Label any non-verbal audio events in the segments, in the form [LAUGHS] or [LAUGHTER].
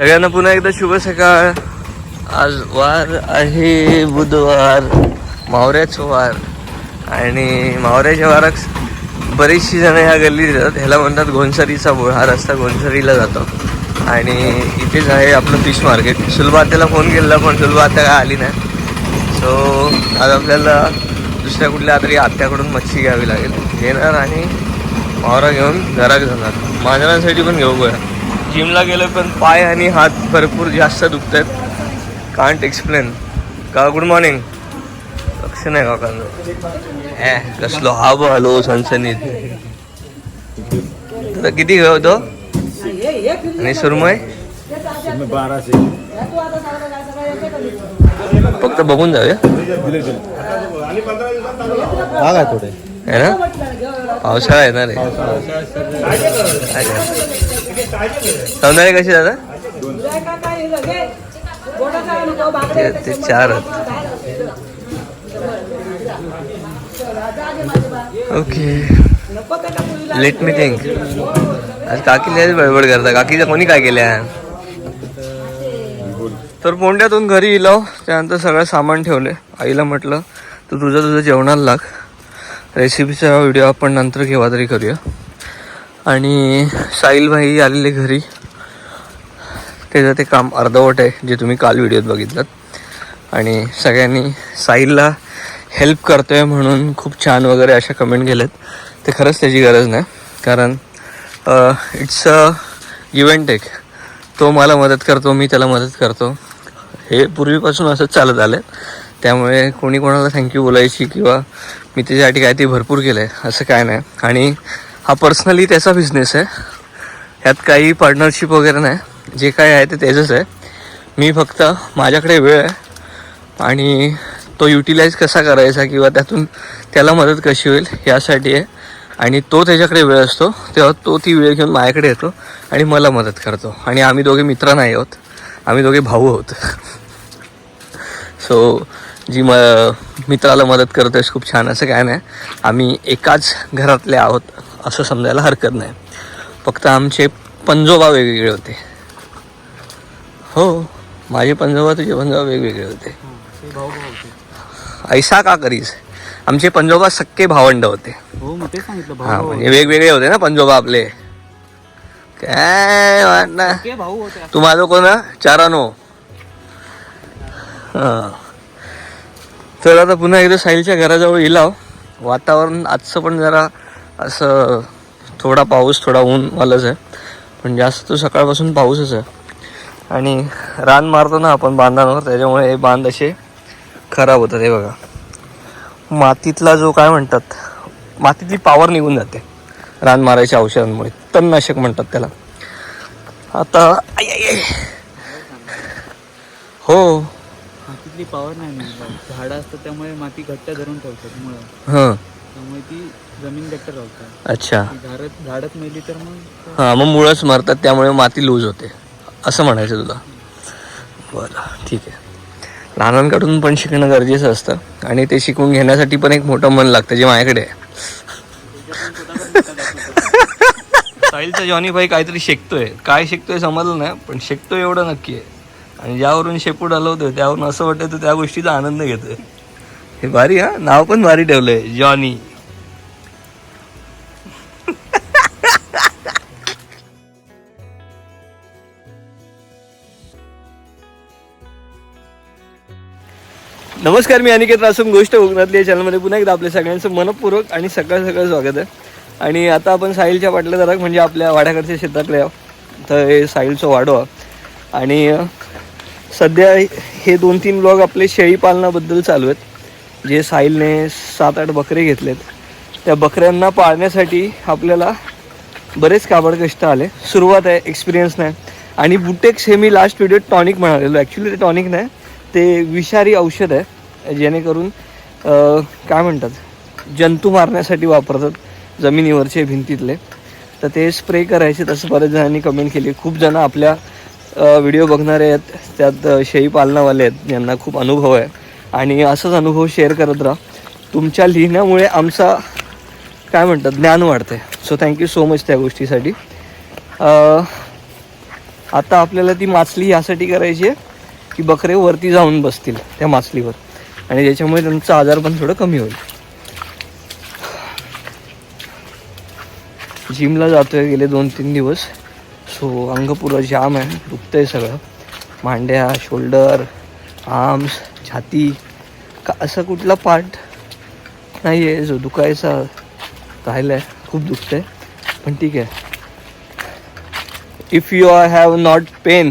सगळ्यांना पुन्हा एकदा शुभ सकाळ. आज वार आहे बुधवार मावऱ्याचं वार. आणि मावऱ्याच्या वारात बरीचशी जण ह्या गल्लीत येतात. ह्याला म्हणतात घोणसरीचा बोळ हा रस्ता घोणसरीला जातो. आणि इथेच आहे आपलं फिश मार्केट. सुलभा आत्याला फोन केलेला पण सुलभा आत्या काय आली नाही. सो आज आपल्याला दुसऱ्या कुठल्या तरी आत्याकडून मच्छी घ्यावी लागेल. घेणार आणि मावरा घेऊन घरात जाणार. मांजरांसाठी पण घेऊ गोया जिमला गेलो पण पाय आणि हात भरपूर जास्त दुखत आहेत कांट एक्सप्लेन का गुड मॉर्निंग लक्ष नाही काकांचं. ए कसलो हा बो हॅलो सनसनीत. तुला किती घेऊ होतो? आणि सुरमय? बाराशे. फक्त बघून जाऊया. काय थोडे है ना? पावसाळा येणार आहे. सौंदर्य कशी दादा? ते चार ओके. लेट मी थिंक आज काकी लयच बडबड करता. काकीचं कोणी काय केल्या तर पोंड्यातून घरी इलो त्यानंतर सगळं सामान ठेवले आईला म्हटलं तू तुझं तुझं जेवणाला लाग. रेसिपीचा व्हिडिओ आपण नंतर केव्हा तरी करूया. आणि साहिलभाई आलेले घरी. त्याचं ते काम अर्धवट आहे जे तुम्ही काल व्हिडिओत बघितलं. आणि सगळ्यांनी साहिलला हेल्प करतोय म्हणून खूप छान वगैरे अशा कमेंट केल्यात. ते खरंच त्याची गरज नाही. कारण इट्स अ इव्हेंट टेक तो मला मदत करतो मी त्याला मदत करतो. हे पूर्वीपासून असंच चालत आलं त्यामुळे कोणी कोणाला थँक्यू बोलायची किंवा मी त्याच्यासाठी काय ते भरपूर केलं आहे असं काय नाही. आणि हा पर्सनली त्याचा बिझनेस आहे. ह्यात काही पार्टनरशिप वगैरे नाही. जे काय आहे ते त्याचंच आहे. मी फक्त माझ्याकडे वेळ आहे आणि तो युटिलाइज कसा करायचा किंवा त्यातून त्याला मदत कशी होईल यासाठी आहे. आणि तो त्याच्याकडे वेळ असतो तेव्हा तो ती वेळ घेऊन माझ्याकडे येतो आणि मला मदत करतो. आणि आम्ही दोघे मित्र नाही आहोत. आम्ही दोघे भाऊ आहोत. सो जी म मित्राला मदत करतोयस खूप छान. असं काय नाही. आम्ही एकाच घरातले आहोत. असं समजायला हरकत नाही. फक्त आमचे पंजोबा वेगवेगळे होते. हो माझे पंजोबा तुझे पंजोबा वेगवेगळे होते. ऐसा का करीस? आमचे पंजोबा सक्के भावंड होते. हो हा म्हणजे वेगवेगळे होते ना पंजोबा आपले. काय वाटणार तू माझं कोण चारानो. हां. तर आता पुन्हा एकदा साहिलच्या घराजवळ इलाव वातावरण आजचं पण जरा असं थोडा पाऊस थोडा ऊन वालच आहे. पण जास्त तो सकाळपासून पाऊसच आहे. आणि रान मारतो ना आपण बांधांवर त्याच्यामुळे हे बांध असे खराब होतात. हे बघा. मातीतला जो काय म्हणतात मातीतली पॉवर निघून जाते. रान मारायच्या औषधांमुळे. तणनाशक म्हणतात त्याला. आता आई, आई. हो. मातीतली पॉवर नाही झाडं असतात त्यामुळे माती घट्ट धरून ठेवतात हां. त्यामुळे ती जमीन घट्ट राहतात अच्छा. झाडत झाडत मेली तर मग हां मग मुळंच मरतात त्यामुळे माती लूज होते. असं म्हणायचं तुला. बरं ठीक आहे. लहानांकडून पण शिकणं गरजेचं असतं. आणि ते शिकून घेण्यासाठी पण एक मोठं मन लागतं जे माझ्याकडे आहे. साहिलचा जॉनी भाई काहीतरी शिकतोय. काय शिकतोय समजलं नाही पण शिकतोय एवढं नक्की आहे. आणि ज्यावरून शेपूट हलवतोय त्यावरून असं वाटतं तो त्या गोष्टीचा आनंद घेतोय. हे भारी हा? नाव पण भारी ठेवलंय जॉनी. नमस्कार मी अनिकेत रासून गोष्ट कोकणातली या चॅनलमध्ये पुन्हा एकदा आपल्या सगळ्यांचं मनपूर्वक आणि सकाळ सकाळ स्वागत आहे. आणि आता आपण साहिलच्या पाटल्या जरा म्हणजे आपल्या वाड्याकडच्या शेतातल्या तर हे साहिलचं वाडो आणि सध्या हे दोन तीन ब्लॉग आपले शेळी पालनाबद्दल चालू आहेत. जे साहिलने सात आठ बकरे घेतलेत. त्या बकऱ्यांना पाळण्यासाठी आपल्याला बरेच काबड कष्ट आले. सुरुवात आहे एक्सपिरियन्स नाही. आणि बुटेक्स हे मी लास्ट व्हिडिओत टॉनिक म्हणालेलो. ॲक्च्युली ते टॉनिक नाही. ते विषारी औषध आहे जेणेकरून काय म्हणतात जंतू मारण्यासाठी वापरतात जमिनीवरचे भिंतीतले. तर ते स्प्रे करायचे तसं बऱ्याच जणांनी कमेंट केली. खूप जण आपल्या व्हिडिओ बघणारे आहेत त्यात शेई शेळी पालनावाले आहेत ज्यांना खूप अनुभव आहे. आणि असाच अनुभव शेअर करत राहा. तुमच्या लिहिण्यामुळे आमचा काय म्हणतात ज्ञान वाढते सो थँक्यू सो मच त्या गोष्टीसाठी. आता आपल्याला ती माचली यासाठी करायची आहे. की बकरे वरती जाऊन बसतील त्या मासलीवर. आणि ज्याच्यामुळे त्यांचं आजार पण थोडं कमी होईल. जिमला जातोय गेले दोन तीन दिवस. सो अंग पुरा जाम आहे. दुखतंय सगळं. मांड्या शोल्डर आर्म्स छाती. का असा कुठला पार्ट नाही आहे जो दुखायचा राहिला आहे खूप दुखतंय. पण ठीक आहे. If you I have not pain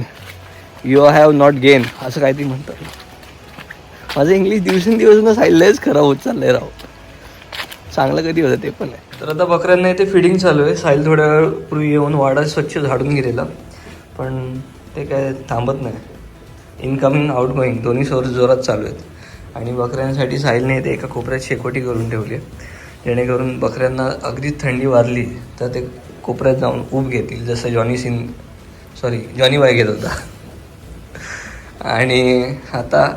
you have not gain असं काहीतरी म्हणतात. माझं इंग्लिश दिवसेंदिवस ना खराब होत चाललंय राव. चांगलं कधी होतं ते पण आहे. तर आता बकऱ्यांना इथे फिडिंग चालू आहे. साईल थोड्या वेळ पूर्वी येऊन वाडा स्वच्छ झाडून गेलेला पण ते काय थांबत नाही. इनकमिंग आउटगोईंग दोन्ही सोर्स जोरात चालू आहेत. आणि बकऱ्यांसाठी साहिलने इथे एका कोपऱ्यात शेकोटी करून ठेवली आहे. जेणेकरून बकऱ्यांना अगदीच थंडी वाजली तर ते कोपऱ्यात जाऊन ऊब घेतील. जसं जॉनी सिंग सॉरी जॉनी बाय घेत होता. आणि आता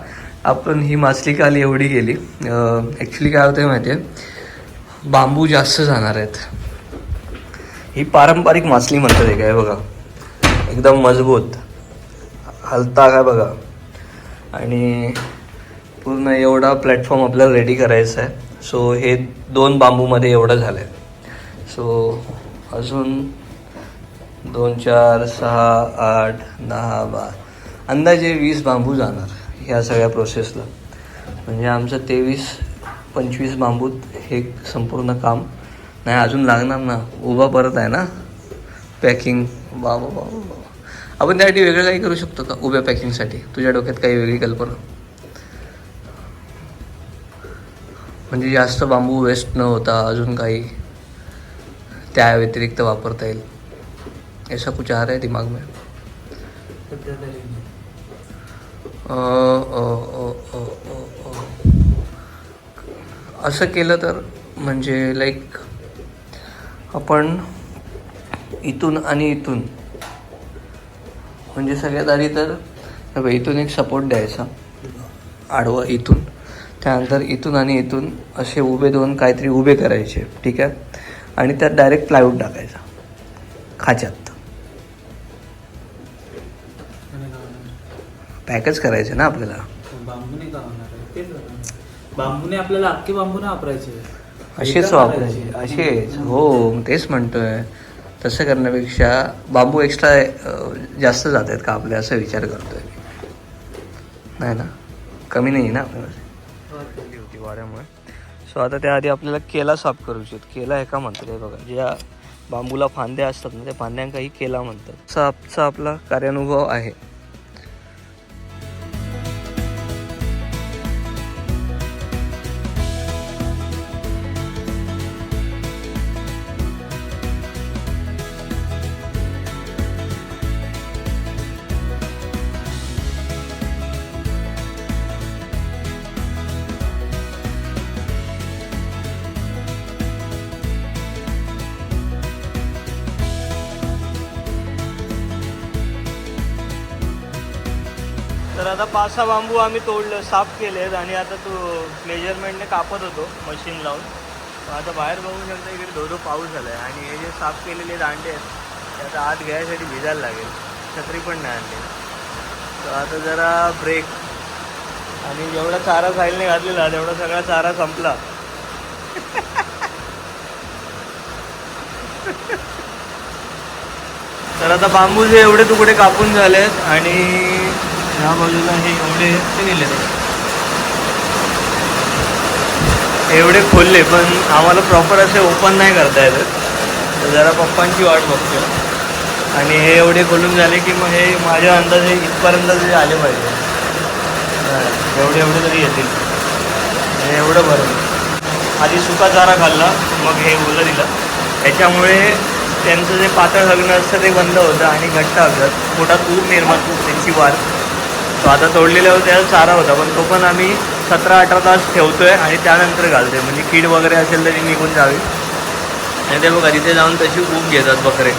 आपण ही मासली काल एवढी गेली. ॲक्च्युली काय होतं माहिती आहे बांबू जास्त जाणार आहेत. ही पारंपरिक मासली म्हणतात एक काय बघा. एकदम मजबूत. हलता काय बघा. आणि पूर्ण एवढा प्लॅटफॉर्म आपल्याला रेडी करायचा आहे. सो हे दोन बांबूमध्ये एवढं झालं आहे सो अजून दोन चार सहा आठ दहा बारा. अंदाजे वीस बांबू जाणार ह्या सगळ्या प्रोसेसला म्हणजे आमचं तेवीस पंचवीस बांबूत हे संपूर्ण काम नाही अजून लागणार ना. उभा परत आहे ना. पॅकिंग बाबा बाबा बाबा आपण त्यासाठी वेगळं काही करू शकतो का उभ्या पॅकिंगसाठी तुझ्या डोक्यात काही वेगळी कल्पना? म्हणजे जास्त बांबू वेस्ट न होता अजून काही त्या व्यतिरिक्त वापरता येईल. ऐसा कुछ आ रहा है दिमाग में सध्या तरी नाही. अ, अ, अ, अ, अ, अ. असं केलं तर म्हणजे लाईक आपण इथून आणि इथून म्हणजे सगळ्यात आधी तर बघ, इथून एक सपोर्ट द्यायचा आडवं इथून त्यानंतर इथून आणि इथून असे उभे दोन काहीतरी उभे करायचे ठीक आहे आणि त्यात डायरेक्ट प्लायवूड टाकायचा खाच्यात पॅकच करायचं ना आपल्याला? बांबूने आहे? तेच होणार. बांबूने आपल्याला अख्खे बांबू नाही वापरायचे. असेच वापरायचे. असेच. हो तेच म्हणतोय. तसं करण्यापेक्षा बांबू एक्स्ट्रा जास्त जात आहेत का आपले असं विचार करतोय नाही ना? कमी नाही ना आपल्याला होती वाऱ्यामुळे. सो आता त्याआधी आपल्याला केला साफ करू शकतो. केला हे का म्हणतात हे बघा. ज्या बांबूला फांद्या असतात ना त्या फांद्यांकाही केला म्हणतात सापचा आपला कार्यानुभव आहे. आता पाच सहा बांबू आम्ही तोडलं साफ केलेत आणि आता तो मेजरमेंटने कापत होतो मशीन लावून. आता बाहेर बघू शकता इकडे धोधो पाऊस झाला आहे आणि हे जे साफ केलेले दांडे आहेत ते आता आत घ्यायसाठी भिजायला लागेल. छत्री पण नाही आणली. तर आता जरा ब्रेक आणि जेवढा चारा साईलने घातलेला तेवढा सगळा चारा संपला. तर आता बांबूचे एवढे तुकडे कापून झालेत आणि ह्या बाजूला हे एवढे ते दिले एवढे खोलले पण आम्हाला प्रॉपर असे ओपन नाही करता येत. जरा पप्पांची वाट बघतो. आणि हे एवढे खोलून झाले की मग हे माझ्या अंदाजे इथपर्यंत तरी आले पाहिजे. एवढे एवढे तरी येतील. हे एवढं बरं आधी सुका चारा खाल्ला मग हे ओलं दिलं. त्याच्यामुळे त्यांचं जे पातळ हगणं असतं ते बंद होतं आणि घट्ट हगत पोटात ऊब निर्माण त्यांची वाढ. तो आता तोडलेल्यावर त्याला चारा होता पण तो पण आम्ही सतरा अठरा तास ठेवतो आहे आणि त्यानंतर घालतोय. म्हणजे कीड वगैरे असेल तरी निघून जावी. आणि ते बघा तिथे जाऊन तशी ऊब घेतात बकरे.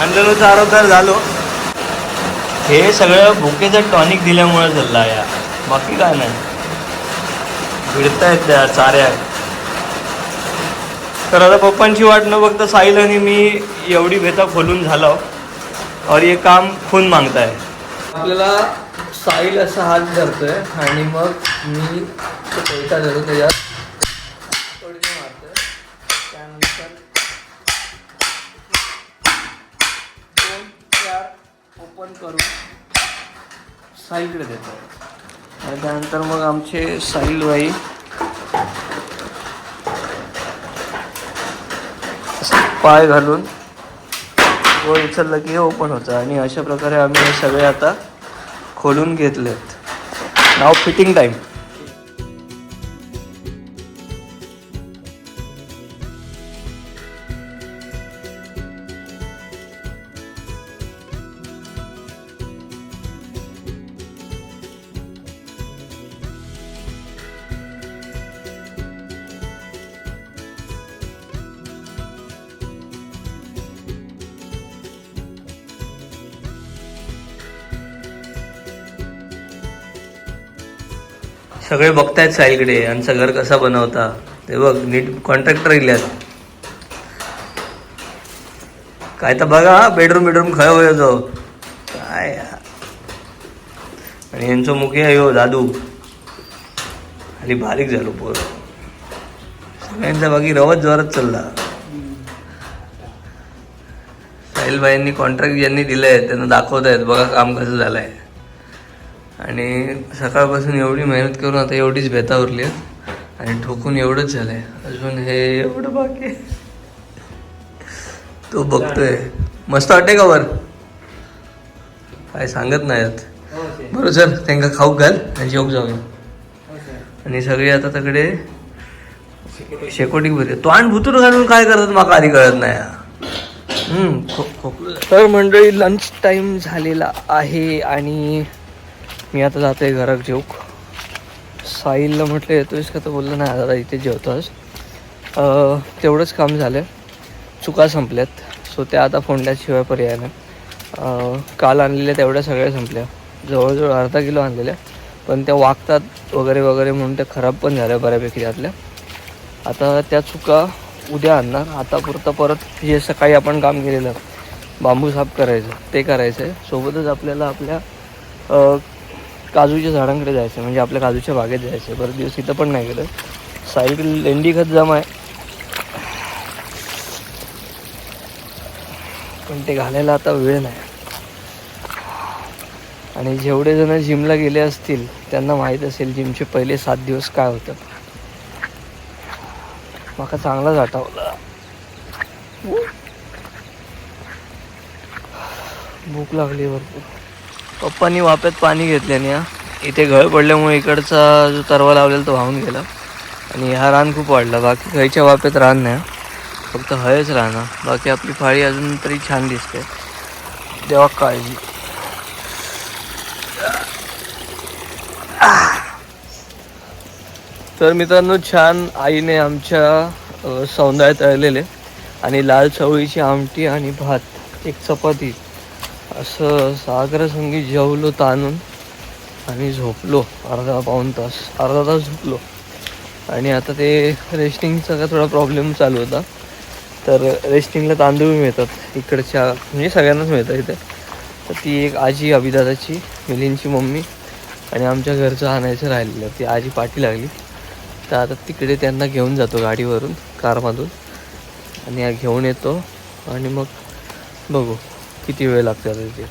आणलेलो चारा तर झालो. हे सगळं भुकेचं टॉनिक दिल्यामुळे झालं या बाकी काय नाही. भिडतायत त्या चाऱ्या. तर आता पप्पांची वाट न बघता साहिल आणि मी एवढी भेता खोलून झालो. और ये काम खून मागताय. आपल्याला साईल असा हात धरतोय आणि मग मी पैसा धरतो धरून त्याच्यात तोडके मारतोय. त्यानंतर दोन चार ओपन करून साईलकडे देतो आणि त्यानंतर मग आमचे साईलबाई पाय घालून वर उचललं की हे ओपन होतं. आणि अशा प्रकारे आम्ही हे सगळे आता खोलून घेतलेत. नाव फिटिंग टाईम सगळे बघतायत साईलकडे यांचं घर कसा बनवता. ते बघ नीट कॉन्ट्रॅक्टर इल्यात. काय तर बघा बेडरूम बेडरूम खय होय जो काय यार. आणि यांचं मुखी आहे हो दादू. आणि बारीक झालो पोर. सगळ्यांचा बाकी रवत जोरात चालला. साहिलबाईंनी कॉन्ट्रॅक्ट ज्यांनी दिलंय त्यांना दाखवत आहेत बघा काम कसं झालंय. आणि सकाळपासून एवढी मेहनत करून आता एवढीच भेता उरली आहे. आणि ठोकून एवढंच झालंय. अजून हे एवढं बाकी आहे. तो बघतोय. मस्त वाटते का वर? काय सांगत नाहीत बरं सर त्यांना खाऊ घाल आणि जेवक जाऊया. आणि सगळे आता तकडे शेकोटी. बरे तो आणि भुतूर घालून काय करतात मला आधी कळत नाही. तर मंडळी लंच टाइम झालेला आहे आणि मी आता जातोय घरात जेवक. साहिलला म्हटलं येतोयस का? तर बोललं नाही दादा इथे जेवतोस. तेवढंच काम झालं. चुका संपल्यात. सो त्या आता फोंड्याशिवाय पर्याय नाही. काल आणलेल्या तेवढ्या सगळ्या संपल्या. जवळजवळ अर्धा किलो आणलेल्या. पण त्या वागतात वगैरे वगैरे म्हणून त्या खराब पण झाल्या बऱ्यापैकी त्यातल्या. आता त्या चुका उद्या आणणार. आतापुरतं परत जे सकाळी आपण काम केलेलं बांबू साफ करायचं ते करायचं आहे सोबतच आपल्याला आपल्या काजूच्या झाडांकडे जायचं म्हणजे आपल्या काजूच्या बागेत जायचं. बरेच दिवस इथं पण नाही गेलं. साईड लेंडी खत जमा आहे. पण ते घालायला आता वेळ नाही. आणि जेवढे जण जिमला गेले असतील त्यांना माहीत असेल जिमचे पहिले सात दिवस काय होतं. माका चांगलाच आठवला. भूक लागली भरपूर. पप्पांनी वाप्यात पाणी घेतल्याने इथे घळ पडल्यामुळे इकडचा जो तरवा लावलेला तो वाहून गेला. आणि हा रान खूप वाढला. बाकी खायच्या वाप्यात रान नाही फक्त हयच राहणार बाकी आपली फाळी अजून तरी छान दिसते. देवा काळजी. तर मित्रांनो छान आईने आमच्या सौंदर्यात सौंदर्य तळलेले आणि लाल चवळीची आमटी आणि भात एक चपाती. असं सागरसंगी जेवलो ताणून आणि झोपलो अर्धा पाऊण तास अर्धा तास झोपलो. आणि आता ते रेस्टिंगचा का थोडा प्रॉब्लेम चालू होता. तर रेस्टिंगला तांदूळ मिळतात इकडच्या म्हणजे सगळ्यांनाच मिळतं इथे. तर ती एक आजी अभिदादाची मिलींची मम्मी आणि आमच्या घरचं आणायचं राहिलेलं. ती आजी पाठी लागली. तर आता तिकडे त्यांना घेऊन जातो गाडीवरून कारमधून. आणि घेऊन येतो. आणि मग बघू. किती वेळ लागतो आता तिथे?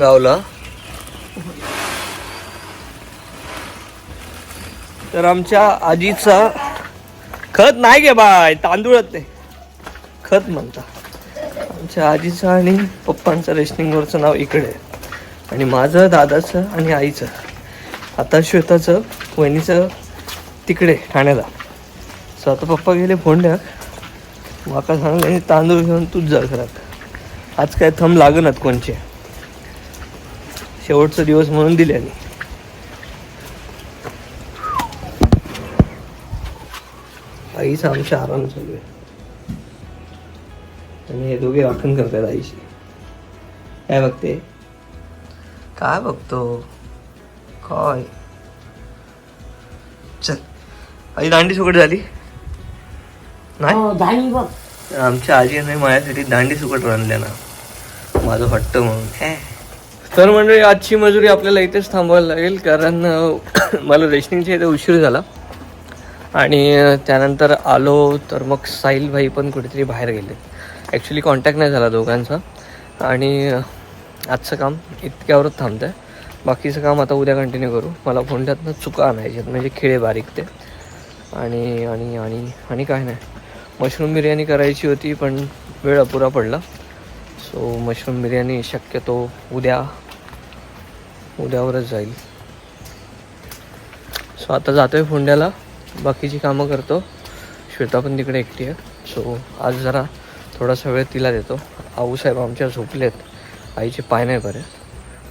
गावला? तर आमच्या आजीचा खत नाही गे बाय तांदूळच ते खत म्हणता. आमच्या आजीचं आणि पप्पांचं रेशनिंगवरचं नाव इकडे आहे. आणि माझं दादाचं आणि आईचं. आता श्वेताचं वहिनीचं तिकडे ठाण्याला. सो आता पप्पा गेले वाका माका सांगले तांदूळ घेऊन तूच जा घरात. आज काय थंब लागनात कोणचे? शेवटचा दिवस म्हणून दिल्याने आईच आमच्या आराम चालू आहे. आणि हे दोघे वाकण करतात आईशी. काय बघते? काय बघतो? काय? चल. आई दांडी सुकट झाली? नाही? बघ. आमच्या आजीने माझ्यासाठी दांडी सुकट रांधल्या ना. माझं हट्ट म्हणून. हे. तर म्हणजे आजची मजुरी आपल्याला इथेच थांबवायला लागेल कारण मला रेशनिंगच्या इथे उशीर झाला. आणि त्यानंतर आलो तर मग साहिल भाई पण कुठेतरी बाहेर गेले. ॲक्च्युली कॉन्टॅक्ट नाही झाला दोघांचा. आणि आजचं काम इतक्यावरच थांबतं आहे बाकीचं काम आता उद्या कंटिन्यू करू. मला फोंड्यातनं चुका आणायच्यात म्हणजे खिळे बारीक ते. आणि आणि आणि आणि काय नाही. मशरूम बिर्याणी करायची होती पण वेळ अपुरा पडला. सो मशरूम बिर्याणी शक्यतो उद्या उद्यावरच जाईल. सो आता जातो आहे फोंड्याला. बाकीची कामं करतो. श्वेता पण तिकडे एकटी आहे. सो आज जरा थोडासा वेळ तिला देतो. आऊसाहेब आमच्या झोपलेत. आईचे पाय नाही बरे.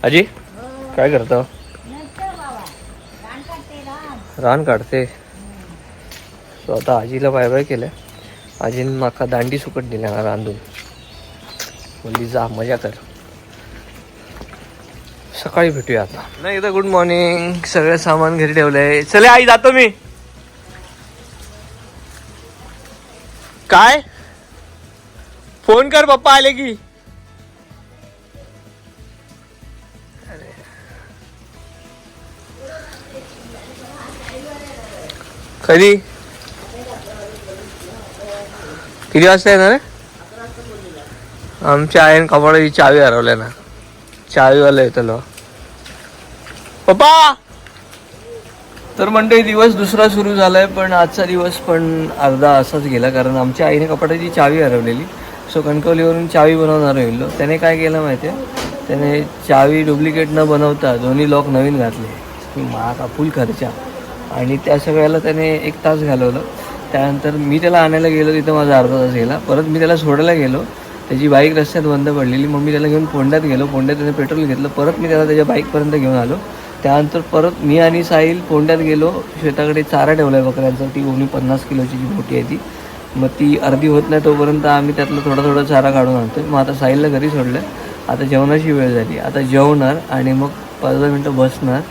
आजी काय करतं? रान काढते सो आता आजीला बाय बाय केलं आजीन माका दांडी सुकट दिल्या ना रांधून बोलली जा मजा कर. सकाळी भेटूया आता. नाही एकदा गुड मॉर्निंग सगळं सामान घरी ठेवलंय. चले आई जातो मी. काय? फोन कर पप्पा आले की. कधी? किती वाजता येणार आहे? आमच्या आईन कपाडाची चावी हरवल्या ना. चावीवाला येतलो. पप्पा! तर म्हणते दिवस दुसरा सुरू झालाय पण आजचा दिवस पण अर्धा असाच गेला कारण आमच्या आईने कपाटाची चावी हरवलेली. सो कणकवलीवरून चावी बनवणार होईल. त्याने काय केलं माहिती आहे त्याने चावी डुप्लिकेट न बनवता दोन्ही लॉक नवीन घातले. महाग फुल खर्चा. आणि त्या सगळ्याला त्याने एक तास घालवलं. त्यानंतर मी त्याला आणायला गेलो तिथं माझा अर्धा तास गेला. परत मी त्याला सोडायला गेलो. त्याची बाईक रस्त्यात बंद पडलेली. मग मी त्याला घेऊन पोंड्यात गेलो. पोंड्यात त्याने पेट्रोल घेतलं. परत मी त्याला त्याच्या बाईकपर्यंत घेऊन आलो. त्यानंतर परत मी आणि साहिल पोंड्यात गेलो. शेताकडे चारा ठेवला आहे बकऱ्यांचा. ती ओणी पन्नास किलोची जी मोठी आहे ती. मग ती अर्धी होत नाही तोपर्यंत आम्ही त्यातलं थोडा थोडा चारा काढून आणतो मग आता साहिलला घरी सोडलं आता जेवणाची वेळ झाली. आता जेवणार आणि मग पंधरा मिनटं बसणार.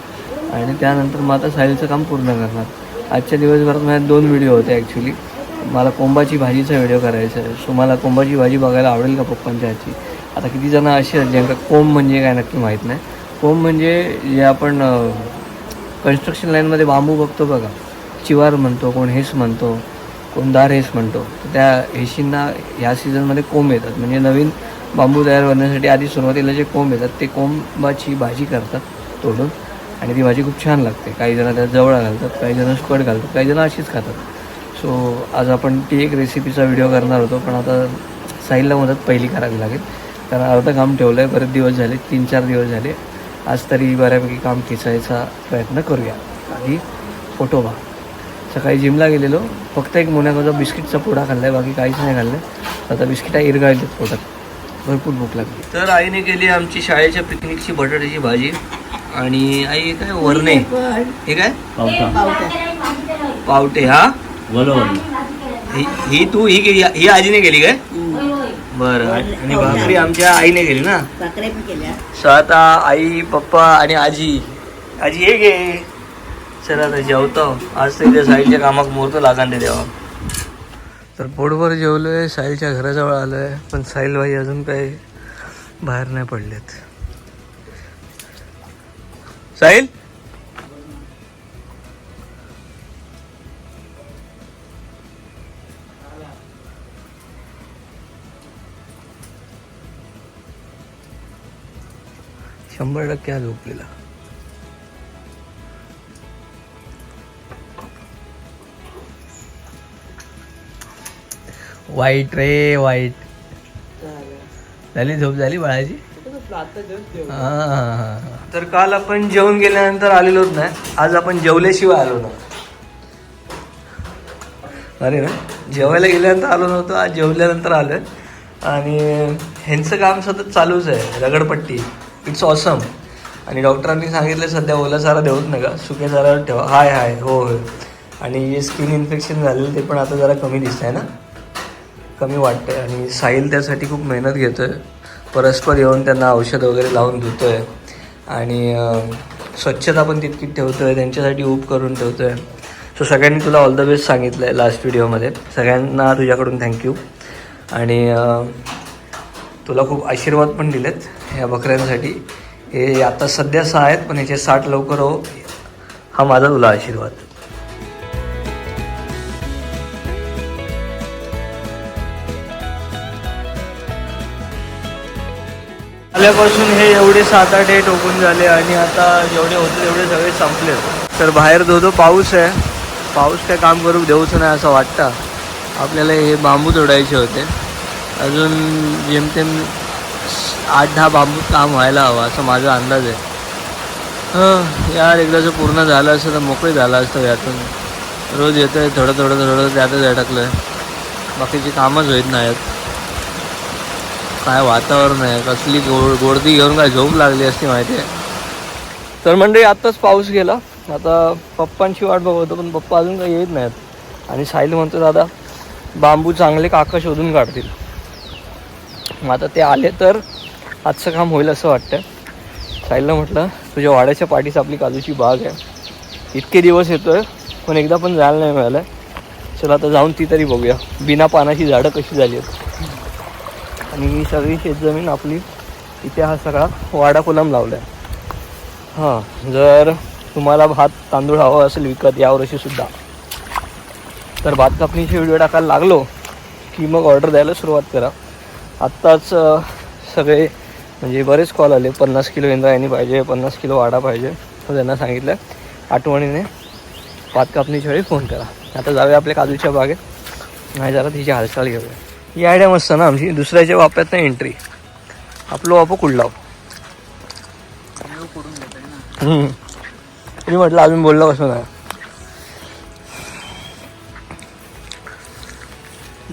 आणि त्यानंतर मग आता साहिलचं काम पूर्ण करणार. आजच्या दिवसभरात माझ्या दोन व्हिडिओ होते ॲक्च्युली मला कोंबाची भाजीचा व्हिडिओ करायचा आहे. सो मला कोंबाची भाजी बघायला आवडेल का पप्पांच्या हातची? आता किती जण असे आहेत ज्यांना कोंब म्हणजे काय नक्की माहीत नाही. कोंब म्हणजे जे आपण कन्स्ट्रक्शन लाईनमध्ये बांबू बघतो बघा. चिवार म्हणतो कोण हेस म्हणतो कोण दार हेस म्हणतो. तर त्या हेशींना ह्या सीझनमध्ये कोंब येतात. म्हणजे नवीन बांबू तयार करण्यासाठी आधी सुरुवातीला जे कोंब येतात ते कोंबाची भाजी करतात तोडून. आणि ती भाजी खूप छान लागते. काही जण त्यात जवळ घालतात काही जण स्क्वड घालतात काही जण अशीच खातात. सो आज आपण ती एक रेसिपीचा व्हिडिओ करणार होतो पण आता साहिलला मदत पहिली करावी लागेल. कारण अर्धं काम ठेवलं आहे बरेच दिवस झाले तीन चार दिवस झाले. आज तरी बऱ्यापैकी काम खेचायचा प्रयत्न करूया. आधी फोटो बा सकाळी जिमला गेलेलो फक्त एक मोन्याचा बिस्किटचा पोडा खाल्ला आहे बाकी काहीच नाही खाल्लं. आता बिस्किटा इरगाळलेत पोटात. भरपूर भूक लागली. तर आईने केली आमची शाळेच्या पिकनिकची बटाट्याची भाजी. आणि आई काय वरणे? हे काय? पावटे. हा ही? ही तू ही केली ही आजीने केली काय? बरं. आणि भाकरी आमच्या आईने केली ना? भाकऱ्या पण केल्या. सो आता आई पप्पा आणि आजी. आजी हे घे. चला आता जेवतो. आज तर इथे साईलच्या कामात मुहूर्त लागान ते देवा. तर पोटभर जेवलोय साईलच्या घराजवळ आलोय पण साईल भाई अजून काही बाहेर नाही पडलेत. साहिल? शंभर टक्के हा झोपलेला. वाईट रे वाईट. झाली. झोप झाली बाळाची हां. तर काल आपण जेवण गेल्यानंतर आलेलोच नाही. आज आपण जेवल्याशिवाय आलो ना अरे ना जेवायला गेल्यानंतर आलो नव्हतो आज जेवल्यानंतर आलं आणि ह्यांचं काम सतत चालूच आहे रगडपट्टी. इट्स ऑसम आणि डॉक्टरांनी सांगितलं सध्या ओला चारा देऊच नका सुक्या चारा ठेवा. हाय हाय हो होय आणि जे स्किन इन्फेक्शन झालेलं ते पण आता जरा कमी दिसत आहे ना? कमी वाटतंय. आणि साहिल त्यासाठी खूप मेहनत घेतोय. परस्पर येऊन त्यांना औषध वगैरे लावून धुतोय आणि स्वच्छता पण तितकीच आहे त्यांच्यासाठी उप करून ठेवतो आहे सो सगळ्यांनी तुला ऑल द बेस्ट सांगितलं आहे लास्ट व्हिडिओमध्ये सगळ्यांना तुझ्याकडून थँक्यू आणि तुला खूप आशीर्वाद पण दिलेत या बकऱ्यांसाठी. हे आता सध्या सहा आहेत पण याचे साठ लवकर हो. हा माझा तुला आशीर्वाद. आल्यापासून हे एवढे सात आठ हे ओपन झाले आणि आता जेवढे होते तेवढे सगळे संपले. तर बाहेर जो धो पाऊस आहे पाऊस काय काम करू देऊच नाही असं वाटतं. आपल्याला हे बांबू तोडायचे होते. अजून जेमतेम आठ दहा बांबू काम व्हायला हवं असं माझा अंदाज आहे. हं यार एकदाचं पूर्ण झालं असतं तर मोकळे झालं असतं यातून. रोज येतं आहे थोडं थोडं थोडं त्यातच अडकलं आहे बाकीची कामच होत नाहीत. काय वातावरण आहे? कसली गोड गोडदी घेऊन काय झोप लागली असती माहिती आहे तर मंडळी आत्ताच पाऊस गेला. आता पप्पांची वाट बघतो पण पप्पा अजून काही येत नाहीत. आणि साहिल म्हणतो दादा बांबू चांगले काका शोधून काढतील. मग आता ते आले तर आजचं काम होईल असं वाटतं साहिलला म्हटलं तुझ्या वाड्याच्या पाठीस आपली काजूची बाग आहे. इतके दिवस येतोय पण एकदा पण जायला नाही मिळालं चला आता जाऊन ती तरी बघूया. बिना पानाची झाडं कशी झाली आहेत? आणि ही सगळी शेतजमीन आपली इथे हा सगळा वाडा कोलम लावला आहे हां जर तुम्हाला भात तांदूळ हवा असेल विकत यावर्षीसुद्धा तर भात कापणीचे व्हिडिओ टाकायला लागलो की मग ऑर्डर द्यायला सुरुवात करा. आत्ताच सगळे म्हणजे बरेच कॉल आले. पन्नास किलो इंद्रायणी पाहिजे पन्नास किलो वाडा पाहिजे तर त्यांना सांगितलं. आठवणीने भात कापणीच्या वेळी फोन करा. आता जाऊया आपल्या काजूच्या बागेत. नाही जरा तिची हालचाल घेऊया. ही आयडिया मस्त ना आमची. दुसऱ्याच्या वाप्यात नाही एंट्री आपलं वापं कुडलाव तुम्ही म्हटलं अजून बोललं कसं ना.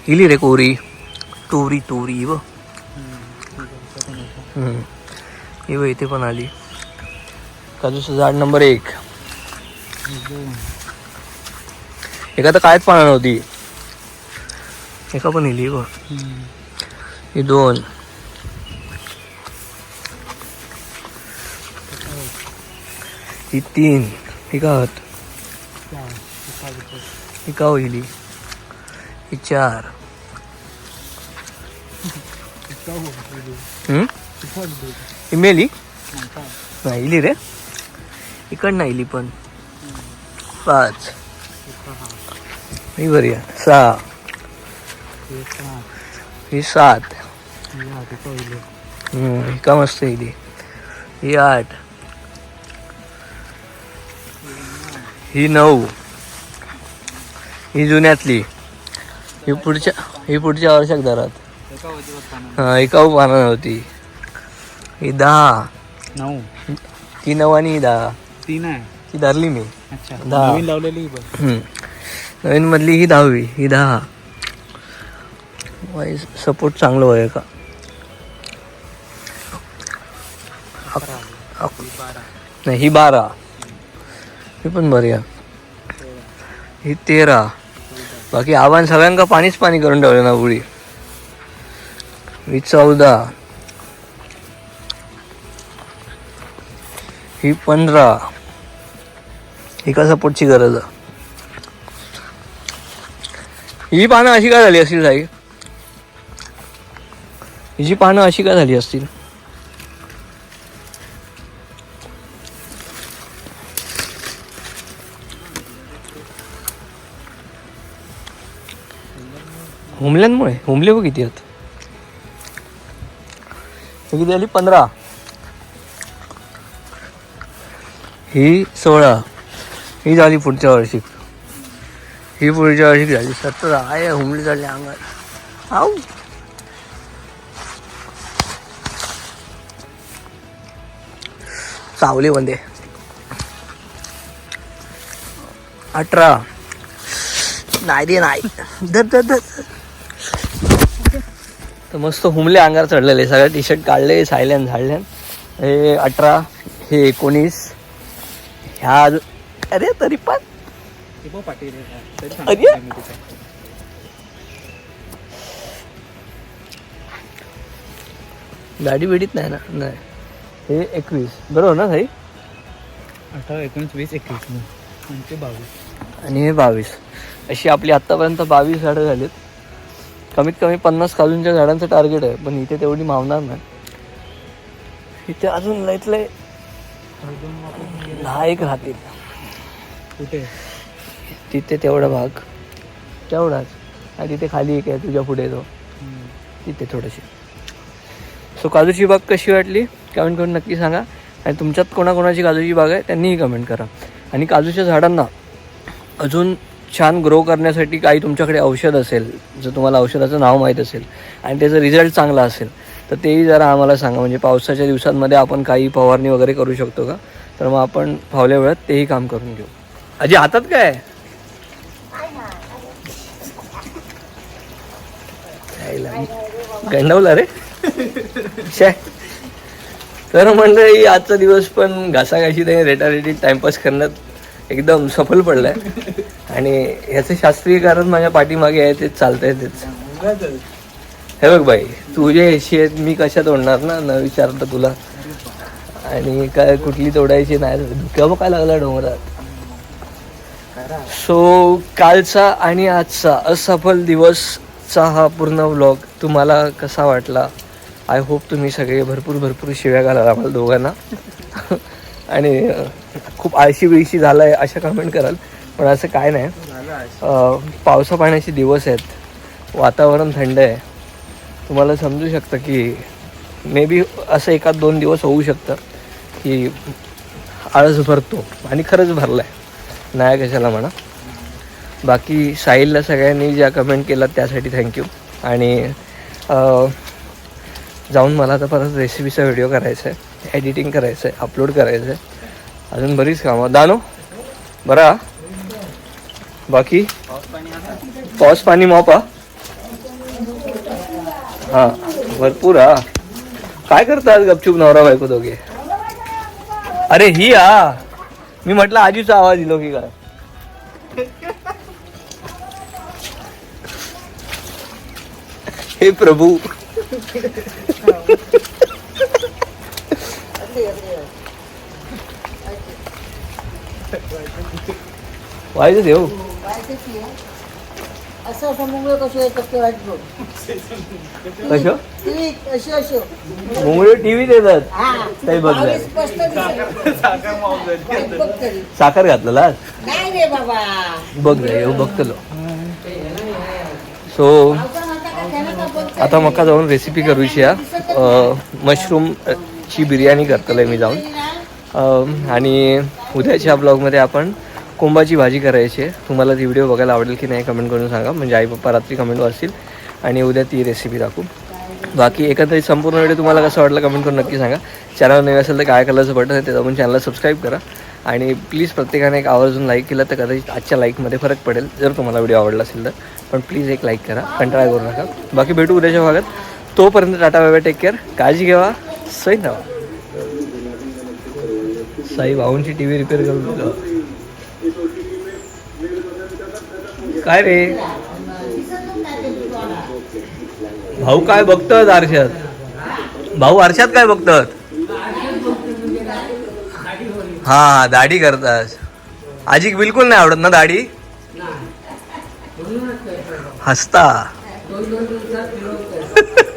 गेली रे कोरी. तोरी तोरी व ही इथे पण आली. काजूचं झाड नंबर एक. एका तर कायच पाहणार नव्हती. एका पण इली बघ ही दोन. ही तीन. ही का होत? ही का होईल ही? चार. ही मेली? नाही इली रे. इकडनं इली पण. पाच. ही बरी आहे. सहा. ही सात. ही का मस्त इली ही आठ. ही नऊ. ही जुन्यातली. ही पुढच्या ही पुढच्या वर्षाक दरात. हा एकाऊ पानं नव्हती ही दहा. नऊ. ती नऊ आणि ही दहा. तीन आहे. ती धरली मी. अच्छा. दहा. नवीन लावलेली. नवीन मधली ही दहावी ही दहा. वाईज सपोर्ट चांगलं व्हाय का? नाही ही बारा. ही पण बरी आहे. ही तेरा. बाकी आव्हान सगळ्यांका पाणीच पाणी करून ठेवलं ना पुढी ही चौदा. ही पंधरा. ही का सपोर्टची गरज आहे. ही पानं अशी काय झाली असतील साई? हिची पानं अशी काय झाली असतील? हुमल्यांमुळे? हुमले व किती आहेत. किती झाली पंधरा. ही सोळा. ही झाली पुढच्या वर्षी. ही पुढच्या वर्षी झाली सतरा. आहे हुमली झाली अंगात. आऊ. सावली बंदे अठरा. नाही रे नाही. धर धर धर तर मस्त हुमले अंगार चढलेले. सगळे टी शर्ट काढले सायल्यान झाडल्यान हे अठरा हे एकोणीस. ह्या अजून- अरे तरी पण. अरे. गाडी बिडीत नाही ना? नाही. हे एकवीस. बरोबर ना साई? अठरा एकोणीस वीस एकवीस. आणि ते बावीस. आणि हे बावीस. अशी आपली आत्तापर्यंत बावीस झाडं झालीत. कमीत कमी पन्नास काजूंच्या झाडांचं टार्गेट आहे पण इथे तेवढी मावणार नाही. इथे अजून लयत लय दहा एक राहतील. कुठे? तिथे तेवढा भाग. तेवढाच. आणि तिथे खाली एक आहे तुझ्या पुढे तो. तिथे थोडीशी. सो काजूची बाग कशी वाटली? कमेंट करून नक्की सांगा. आणि तुमच्यात कोणाकोणाची काजूची बाग आहे त्यांनीही कमेंट करा. आणि काजूच्या झाडांना अजून छान ग्रो करण्यासाठी काही तुमच्याकडे औषध असेल जर तुम्हाला औषधाचं नाव माहीत असेल आणि त्याचा रिझल्ट चांगला असेल तर तेही जरा आम्हाला सांगा. म्हणजे पावसाच्या दिवसांमध्ये आपण काही फवारणी वगैरे करू शकतो का? तर मग आपण फावल्या वेळात तेही काम करून घेऊ. अजी हातात काय गंडवला रे. शे. तर मंडळी आजचा दिवस पण घासाघाशीत आणि रेटारेटी टाइमपास करण्यात एकदम सफल पडलाय. आणि ह्याचं शास्त्रीय कारण माझ्या पाठीमागे आहे तेच चालतंय तेच. हे बघ बाई तुझे अशी आहेत मी कशा तोडणार ना? न विचारलं तुला. आणि काय कुठली तोडायची नाही धुक्या काय लागला डोंगरात. सो कालचा आणि आजचा असफल दिवसचा हा पूर्ण व्लॉग तुम्हाला कसा वाटला? आय होप तुम्ही सगळे भरपूर भरपूर शिव्या घालाल आम्हाला दोघांना. आणि खूप आळशी बिळशी झालाय अशा कमेंट कराल. पण असं काय नाही. पावसा पाण्याचे दिवस आहेत. वातावरण थंड आहे. तुम्हाला समजू शकतं की मे बी असं एखाद दोन दिवस होऊ शकतं की आळस भरतो आणि खरंच भरला आहे नाही कशाला म्हणा. बाकी साहिलला सगळ्यांनी ज्या कमेंट केला त्यासाठी थँक्यू आणि जाऊन मला आता परत रेसिपीचा व्हिडिओ करायचा आहे एडिटिंग करायचं आहे अपलोड करायचं आहे अजून बरीच कामं दानो बरा? बाकी? पाऊस पाणी मोपा हां? भरपूर हा. काय करतात गपचूप नवरा बायको दोघे? अरे ही हा. मी म्हटलं आजीचा आवाज दिलो की काय हे प्रभू. व्हायचं देव असं असं मुंगळे कशी येतात ते वाईट बघ. कसं ती अशी अशी मुंगळे टीव्ही देतात. हा. काही बघ स्पष्ट साखर घातलेला नाही रे बाबा. बघ रे येऊ बघतलो. सो आता मका जाऊन रेसिपी करूची मशरूमची मशरूम ची बिर्याणी करतलोय मी जाऊन. आणि उद्याच्या ब्लॉगमध्ये आपण कोंबाची भाजी करायची. आहे तुम्हाला ती व्हिडिओ बघायला आवडेल की नाही कमेंट करून सांगा. म्हणजे आई पप्पा रात्री कमेंट वाचतील आणि उद्या ती रेसिपी दाखवू. बाकी एकंदरीत संपूर्ण व्हिडिओ तुम्हाला कसं वाटलं कमेंट करून नक्की सांगा. चॅनल नवीन असेल तर काय कलरचं बटन आहे ते जाऊन चॅनलला सबस्क्राईब करा. आणि प्लीज प्रत्येकाने एक आवर्जून लाईक केलं तर कदाचित आजच्या लाईकमध्ये फरक पडेल. जर तुम्हाला व्हिडिओ आवडला असेल तर. पण प्लीज एक लाईक करा. कंटाळा करू नका. बाकी भेटू उद्याच्या भागात. तोपर्यंत टाटा बाबा टेक केअर काळजी घ्यावा सई नवा साई भाऊंची टी व्ही रिपेअर करून दिलं. काय रे? भाऊ काय बघतात आरशात? भाऊ आरशात काय बघतात हा हा दाढी करतात आजी बिलकुल नाही आवडत ना दाढी? हसता. [LAUGHS]